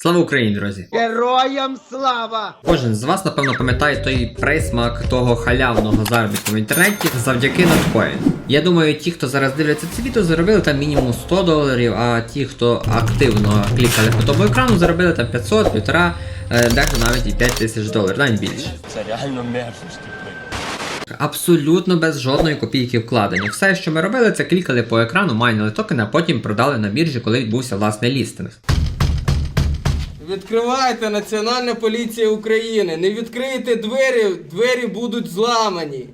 Слава Україні, друзі! Героям слава! Кожен з вас, напевно, пам'ятає той присмак того халявного заробітку в інтернеті завдяки Notcoin. Я думаю, ті, хто зараз дивляться це відео, заробили там мінімум 100 доларів, а ті, хто активно клікали по тому екрану, заробили там 500, півтора, е, дехто навіть і 5 тисяч доларів, навіть більше. Це реально мерзость. Абсолютно без жодної копійки вкладення. Все, що ми робили, це клікали по екрану, майнили токени, а потім продали на біржі, коли відбувся власний лістинг. Відкривайте Національна поліція України. Не відкрийте двері, двері будуть зламані.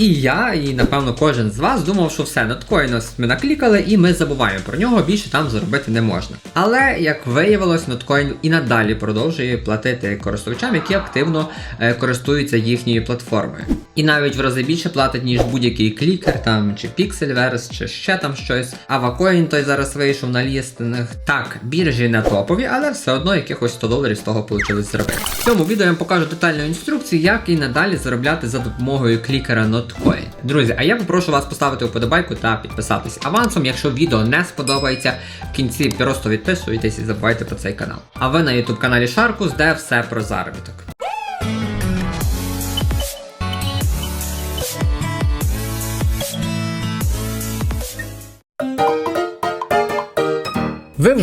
І я, і напевно кожен з вас думав, що все, Notcoin ми наклікали, і ми забуваємо про нього, більше там заробити не можна. Але як виявилось, Notcoin і надалі продовжує платити користувачам, які активно е, користуються їхньою платформою. І навіть в рази більше платить, ніж будь-який клікер, там чи Pixelverse, чи ще там щось. А Vacoin той зараз вийшов на лістинг. Так, біржі не топові, але все одно якихось 100 доларів з того вийшло зробити. В цьому відео я вам покажу детальну інструкцію, як і надалі заробляти за допомогою клікера Notcoin. Друзі, а я попрошу вас поставити вподобайку та підписатись авансом, якщо відео не сподобається. В кінці просто відписуйтесь і забувайте про цей канал. А ви на YouTube каналі Шаркус, де все про заробіток.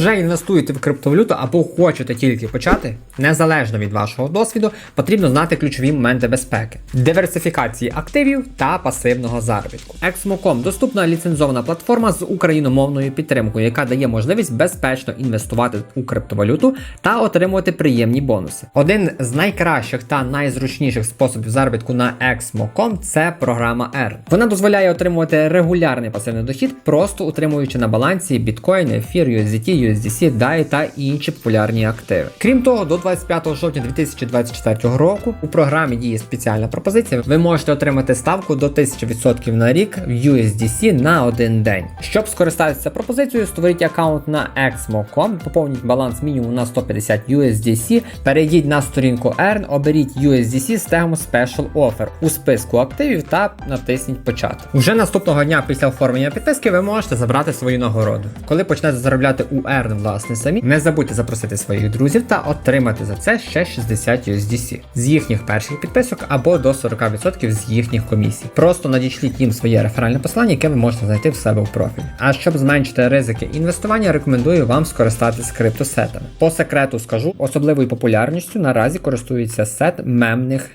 Вже інвестуєте в криптовалюту або хочете тільки почати, незалежно від вашого досвіду, потрібно знати ключові моменти безпеки, диверсифікації активів та пасивного заробітку. Exmo.com – доступна ліцензована платформа з україномовною підтримкою, яка дає можливість безпечно інвестувати у криптовалюту та отримувати приємні бонуси. Один з найкращих та найзручніших способів заробітку на Exmo.com – це програма R. Вона дозволяє отримувати регулярний пасивний дохід, просто утримуючи на балансі біткоїни, ефір, USDT, USDC, DAI та інші популярні активи. Крім того, до 25 жовтня 2024 року у програмі діє спеціальна пропозиція. Ви можете отримати ставку до 1000% на рік в USDC на один день. Щоб скористатися пропозицією, створіть аккаунт на Exmo.com, поповніть баланс мінімум на 150 USDC, перейдіть на сторінку Earn, оберіть USDC з тегом Special Offer у списку активів та натисніть почати. Уже наступного дня після оформлення підписки ви можете забрати свою нагороду. Коли почнете заробляти у Earn власне самі, не забудьте запросити своїх друзів та отримати за це ще 60 USDC з їхніх перших підписок або до 40% з їхніх комісій. Просто надішліть їм своє реферальне посилання, яке ви можете знайти в себе в профілі. А щоб зменшити ризики інвестування, рекомендую вам скористатись криптосетами. По секрету скажу, особливою популярністю наразі користується сет мемних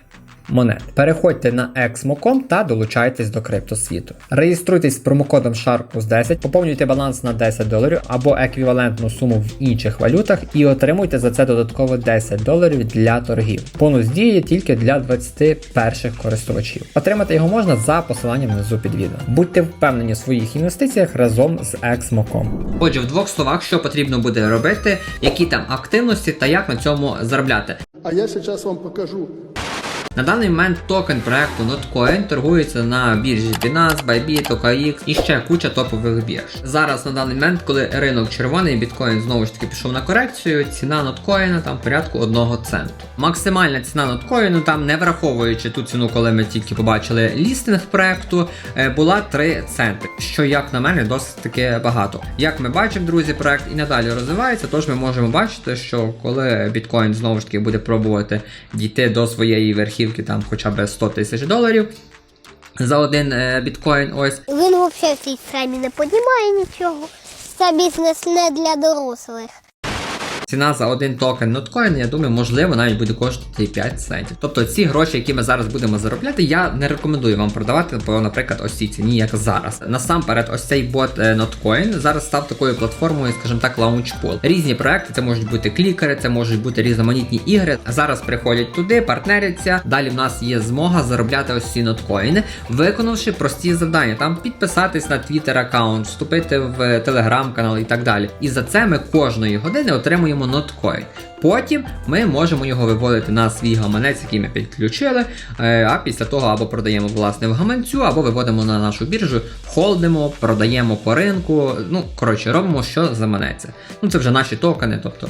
монет. Переходьте на Exmo.com та долучайтесь до криптосвіту. Реєструйтесь з промокодом SHARKUS10, поповнюйте баланс на 10 доларів або еквівалентну суму в інших валютах і отримуйте за це додатково 10 доларів для торгів. Бонус діє тільки для 20 перших користувачів. Отримати його можна за посиланням внизу під відео. Будьте впевнені в своїх інвестиціях разом з Exmo.com. Отже, в двох словах, що потрібно буде робити, які там активності та як на цьому заробляти. А я сейчас вам покажу. На даний момент токен проекту Notcoin торгується на біржі Binance, Bybit, OKX і ще куча топових бірж. Зараз на даний момент, коли ринок червоний, біткоін знову ж таки пішов на корекцію, ціна Notcoin там порядку 1 центу. Максимальна ціна Notcoin, там не враховуючи ту ціну, коли ми тільки побачили лістинг проекту, е, була 3 центи, що як на мене досить таки багато. Як ми бачимо, друзі, проект і надалі розвивається, тож ми можемо бачити, що коли біткоін знову ж таки буде пробувати дійти до своєї верхівки там хоча б 100 тисяч доларів. За один е, біткоін, ось Він взагалі в цій схемі не піднімає нічого. Це бізнес не для дорослих. Ціна за один токен Notcoin, я думаю, можливо, навіть буде коштувати 5 центів. Тобто ці гроші, які ми зараз будемо заробляти, я не рекомендую вам продавати по, наприклад, ось цій ціні, як зараз. Насамперед, ось цей бот е, Notcoin зараз став такою платформою, скажімо так, лаунчпол. Різні проекти, це можуть бути клікери, це можуть бути різноманітні ігри. Зараз приходять туди, партнеряться. Далі в нас є змога заробляти ось ці ноткоїни, виконавши прості завдання. Там підписатись на Twitter аккаунт, вступити в телеграм-канал і так далі. І за це ми кожної години отримуємо ноткоін. Потім ми можемо його виводити на свій гаманець, який ми підключили. е, А після того або продаємо власне в гаманцю, або виводимо на нашу біржу, холдимо, продаємо по ринку. Ну, коротше, робимо, що заманеться. Ну, це вже наші токени, тобто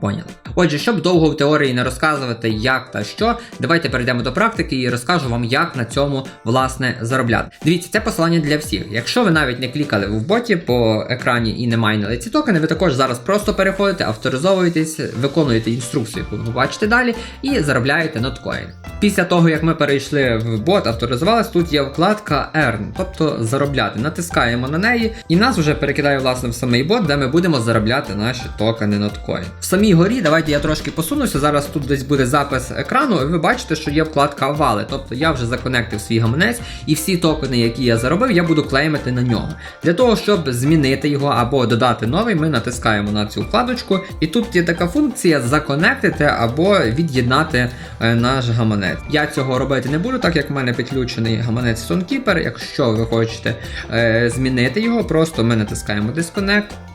Поняли. Отже, щоб довго в теорії не розказувати, як та що, давайте перейдемо до практики і розкажу вам, як на цьому власне заробляти. Дивіться, це посилання для всіх. Якщо ви навіть не клікали в боті по екрані і не майнили ці токени, ви також зараз просто переходите, авторизовуєтесь, виконуєте інструкцію, яку ви бачите далі, і заробляєте ноткоін. Після того, як ми перейшли в бот, авторизувались, тут є вкладка Earn, тобто заробляти. Натискаємо на неї, і нас вже перекидає власне в самий бот, де ми будемо заробляти наші токени ноткоін. В самій горі, давайте я трошки посунуся. Зараз тут десь буде запис екрану, і ви бачите, що є вкладка вали. Тобто я вже законектив свій гаманець, і всі токени, які я заробив, я буду клеймити на нього. Для того, щоб змінити його або додати новий, ми натискаємо на цю вкладочку, і тут є така функція законектити або від'єднати е, наш гаманець. Я цього робити не буду, так як в мене підключений гаманець StoneKeeper. Якщо ви хочете е, змінити його, просто ми натискаємо Disconnect.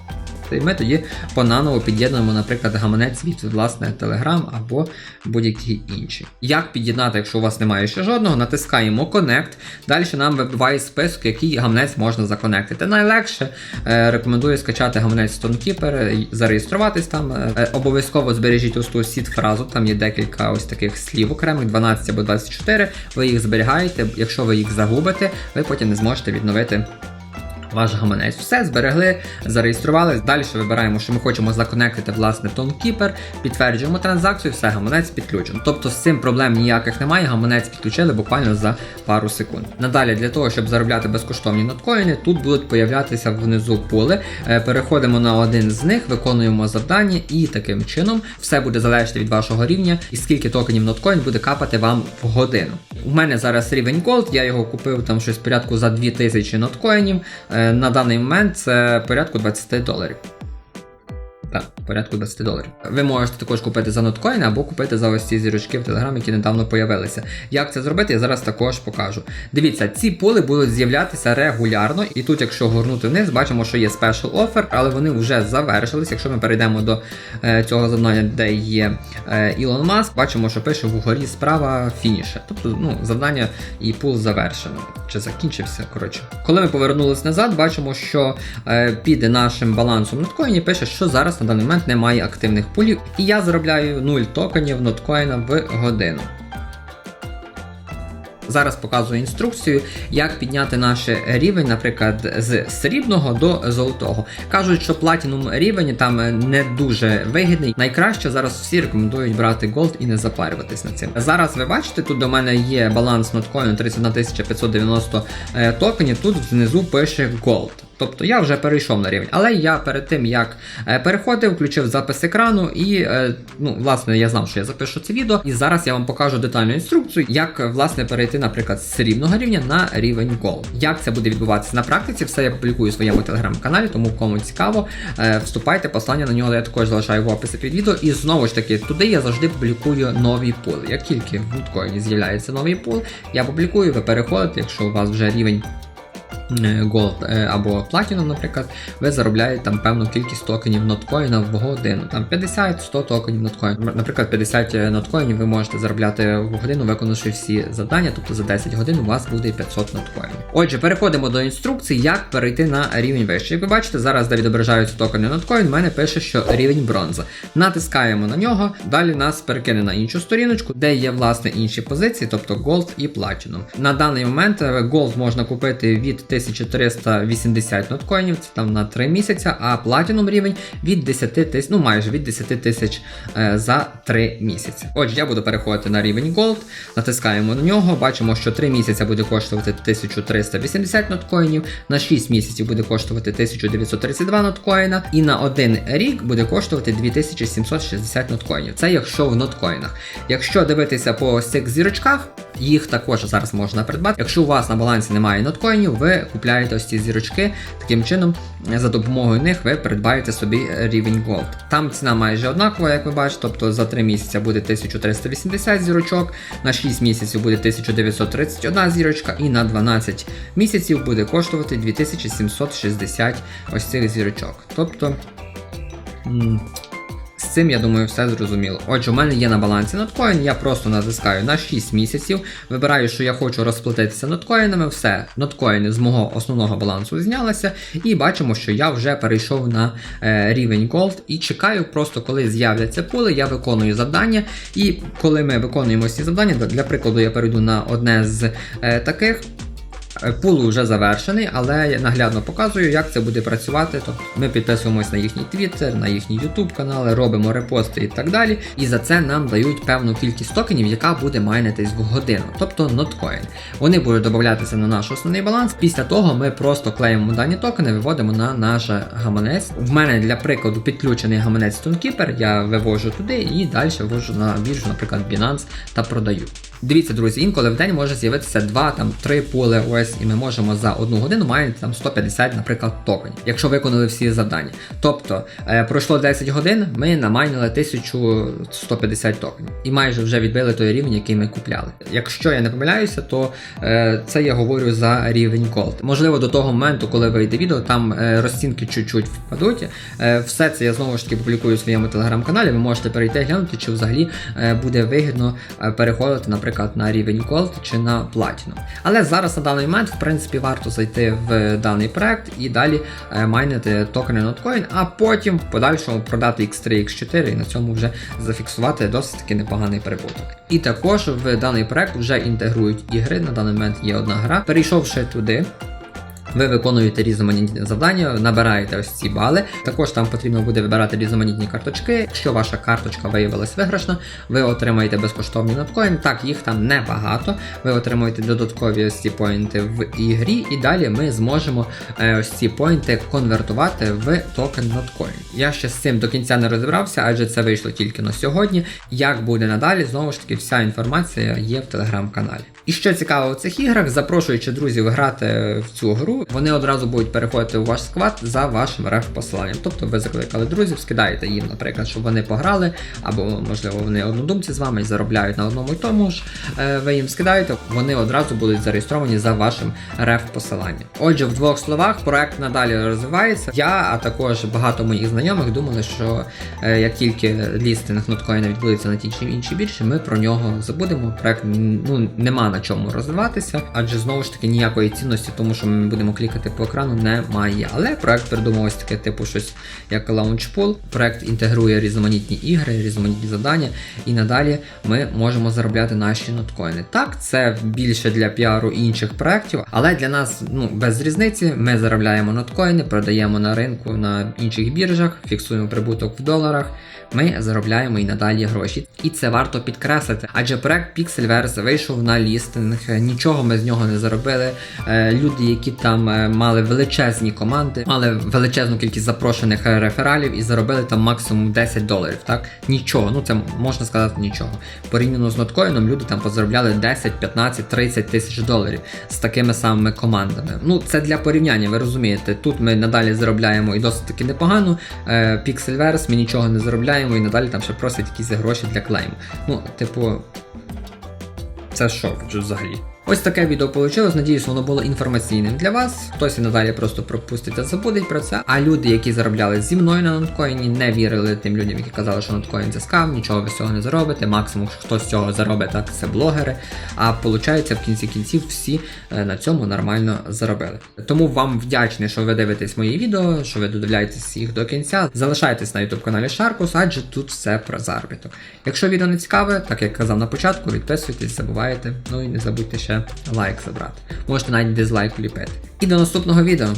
І ми тоді понаново під'єднуємо, наприклад, гаманець від власне Telegram або будь-які інші. Як під'єднати, якщо у вас немає ще жодного, натискаємо Connect. Далі нам вибиває список, який гаманець можна законектити. Найлегше е, рекомендую скачати гаманець StoneKeeper, і зареєструватись там. Е, обов'язково збережіть ось ту сіт фразу, там є декілька ось таких слів окремих, 12 або 24. Ви їх зберігаєте. Якщо ви їх загубите, ви потім не зможете відновити ваш гаманець. Все, зберегли, зареєструвались. Далі вибираємо, що ми хочемо законектити власне ToneKeeper, підтверджуємо транзакцію, все, гаманець підключено. Тобто з цим проблем ніяких немає, гаманець підключили буквально за пару секунд. Надалі, для того, щоб заробляти безкоштовні ноткоїни, тут будуть появлятися внизу поли. Е, Переходимо на один з них, виконуємо завдання, і таким чином все буде залежати від вашого рівня і скільки токенів ноткоін буде капати вам в годину. У мене зараз рівень Gold, я його купив там щось порядку за 2000 ноткоїнів. Е, На даний момент це порядку 20 доларів. Так, порядку 20 доларів. Ви можете також купити за ноткоін або купити за ось ці зірочки в Telegram, які недавно появилися. Як це зробити, я зараз також покажу. Дивіться, ці поли будуть з'являтися регулярно, і тут, якщо горнути вниз, бачимо, що є special offer, але вони вже завершились. Якщо ми перейдемо до е, цього завдання, де є е, Ілон Маск, бачимо, що пише вгорі справа фініше. Тобто, ну, завдання і пул завершено. Чи закінчився, коротше. Коли ми повернулись назад, бачимо, що е, під нашим балансом ноткоїні пише, що зараз на даний момент немає активних пулів, і я заробляю 0 токенів ноткоїна в годину. Зараз показую інструкцію, як підняти наш рівень, наприклад, з срібного до золотого. Кажуть, що платінум рівень там не дуже вигідний. Найкраще зараз всі рекомендують брати голд і не запарюватись над цим. Зараз ви бачите, тут до мене є баланс ноткоїну 31 590 е, токенів. Тут внизу пише голд. Тобто я вже перейшов на рівень. Але я перед тим як е, переходив, включив запис екрану, і е, ну, власне я знав, що я запишу це відео. І зараз я вам покажу детальну інструкцію, як е, власне перейти, наприклад, з срібного рівня на рівень Gold. Як це буде відбуватися на практиці, все я публікую у своєму телеграм-каналі, тому кому цікаво, вступайте, послання на нього я також залишаю в описі під відео. І знову ж таки, туди я завжди публікую нові пули. Як тільки в біткоїні з'являється новий пул, я публікую, ви переходите, якщо у вас вже рівень. Е, Gold е, або Platinum, наприклад, ви заробляєте там певну кількість токенів ноткоїна в годину. Там 50-100 токенів ноткоїн. Наприклад, 50 ноткоїнів ви можете заробляти в годину, виконавши всі завдання, тобто за 10 годин у вас буде 500 ноткоїнів. Отже, переходимо до інструкції, як перейти на рівень вище. Як ви бачите, зараз, де відображаються токени ноткоін, в мене пише, що рівень бронза. Натискаємо на нього, далі нас перекине на іншу сторіночку, де є власне інші позиції, тобто Gold і Platinum. На даний момент е, Gold можна купити від 1380 ноткоїнів, це там на 3 місяці, а Platinum рівень від 10 тисяч, ну майже від 10 тисяч е, за 3 місяці. Отже, я буду переходити на рівень Gold, натискаємо на нього, бачимо, що 3 місяці буде коштувати 1380 ноткоїнів, на 6 місяців буде коштувати 1932 ноткоїна, і на 1 рік буде коштувати 2760 ноткоїнів. Це якщо в ноткоїнах. Якщо дивитися по цих зірочках, їх також зараз можна придбати. Якщо у вас на балансі немає ноткоїнів, ви купляєте ось ці зірочки. Таким чином, за допомогою них ви придбаєте собі рівень Gold. Там ціна майже однакова, як ви бачите, тобто за 3 місяці буде 1380 зірочок, на 6 місяців буде 1931 зірочка, і на 12 місяців буде коштувати 2760 ось цих зірочок. Тобто. Цим, я думаю, все зрозуміло. Отже, у мене є на балансі ноткоін, я просто натискаю на 6 місяців, вибираю, що я хочу розплатитися ноткоїнами, все, ноткоїни з мого основного балансу знялися, і бачимо, що я вже перейшов на е, рівень Gold і чекаю просто, коли з'являться пули, я виконую завдання. І коли ми виконуємо ці завдання, для прикладу, я перейду на одне з е, таких. Е, Пул вже завершений, але я наглядно показую, як це буде працювати. Тобто ми підписуємось на їхній Twitter, на їхній YouTube канали, робимо репости і так далі. І за це нам дають певну кількість токенів, яка буде майнитись в годину, тобто ноткоін. Вони будуть додатися на наш основний баланс. Після того ми просто клеїмо дані токени, виводимо на наш гаманець. В мене для прикладу підключений гаманець Stonekeeper, я вивожу туди і далі вивожу на біржу, наприклад, Binance та продаю. Дивіться, друзі, інколи в день може з'явитися 2 там 3 і ми можемо за одну годину майнити там 150, наприклад, токенів, якщо виконали всі завдання. Тобто е, пройшло 10 годин, ми намайнили 1150 токенів і майже вже відбили той рівень, який ми купляли. Якщо я не помиляюся, то е, це я говорю за рівень Gold. Можливо, до того моменту, коли вийде відео, там е, розцінки чуть-чуть впадуть. Все це я знову ж таки публікую у своєму телеграм-каналі. Ви можете перейти глянути, чи взагалі буде вигідно переходити, наприклад, на рівень Gold чи на Platinum. Але зараз на даний момент, в принципі, варто зайти в даний проект і далі е, майнити токени Notcoin, а потім в подальшому продати X3, X4 і на цьому вже зафіксувати досить таки непоганий прибуток. І також в даний проект вже інтегрують ігри. На даний момент є одна гра. Перейшовши туди. Ви виконуєте різноманітні завдання, набираєте ось ці бали. Також там потрібно буде вибирати різноманітні карточки. Якщо ваша карточка виявилась виграшна, ви отримаєте безкоштовні ноткоін. Так, їх там небагато. Ви отримуєте додаткові ось ці поінти в ігрі, і далі ми зможемо е, ось ці поінти конвертувати в токен ноткоін. Я ще з цим до кінця не розібрався, адже це вийшло тільки на сьогодні. Як буде надалі, знову ж таки, вся інформація є в телеграм-каналі. І що цікаво в цих іграх, запрошуючи друзів грати в цю гру, вони одразу будуть переходити у ваш склад за вашим реф-посиланням. Тобто ви закликали друзів, скидаєте їм, наприклад, щоб вони пограли, або можливо вони однодумці з вами заробляють на одному і тому ж. Е, Ви їм скидаєте, вони одразу будуть зареєстровані за вашим реф-посиланням. Отже, в двох словах, проект надалі розвивається. Я, а також багато моїх знайомих думали, що е, як тільки лістинг ноткоїна відбудеться на тій чи іншій біржі, ми про нього забудемо. Проект ну нема на чому розвиватися, адже знову ж таки ніякої цінності, тому що ми будемо клікати по екрану, немає. Але проект придумав ось таке, типу, щось як Launchpool. Проект інтегрує різноманітні ігри, різноманітні завдання, і надалі ми можемо заробляти наші ноткоїни. Так, це більше для піару інших проєктів, але для нас ну, без різниці. Ми заробляємо ноткоїни, продаємо на ринку на інших біржах, фіксуємо прибуток в доларах. Ми заробляємо і надалі гроші. І це варто підкреслити, адже проект Pixelverse вийшов на лістинг, нічого ми з нього не заробили. Е, Люди, які там е, мали величезні команди, мали величезну кількість запрошених рефералів і заробили там максимум 10 доларів. Так нічого, ну це можна сказати нічого. Порівняно з ноткоїном, люди там позаробляли 10, 15, 30 тисяч доларів з такими самими командами. Ну це для порівняння, ви розумієте. Тут ми надалі заробляємо і досить таки непогано. Pixelverse ми нічого не заробляємо і надалі там ще просять якісь гроші для клейму. Ну, типу, це що взагалі? Ось таке відео вийшло. Надіюсь, воно було інформаційним для вас. Хтось і надалі просто пропустить та забудеть про це. А люди, які заробляли зі мною на ноткоїні, не вірили тим людям, які казали, що ноткоін це скам, нічого ви з цього не заробите. Максимум, що хто з цього заробить, так це блогери. А виходить, в кінці кінців всі е, на цьому нормально заробили. Тому вам вдячний, що ви дивитесь мої відео, що ви додивляєтесь їх до кінця. Залишайтесь на YouTube каналі Sharkus, адже тут все про заробіток. Якщо відео не цікаве, так як казав на початку, відписуйтесь, забувайте. Ну і не забудьте ще лайк забрати. Можете навіть дизлайк вліпити. І до наступного відео.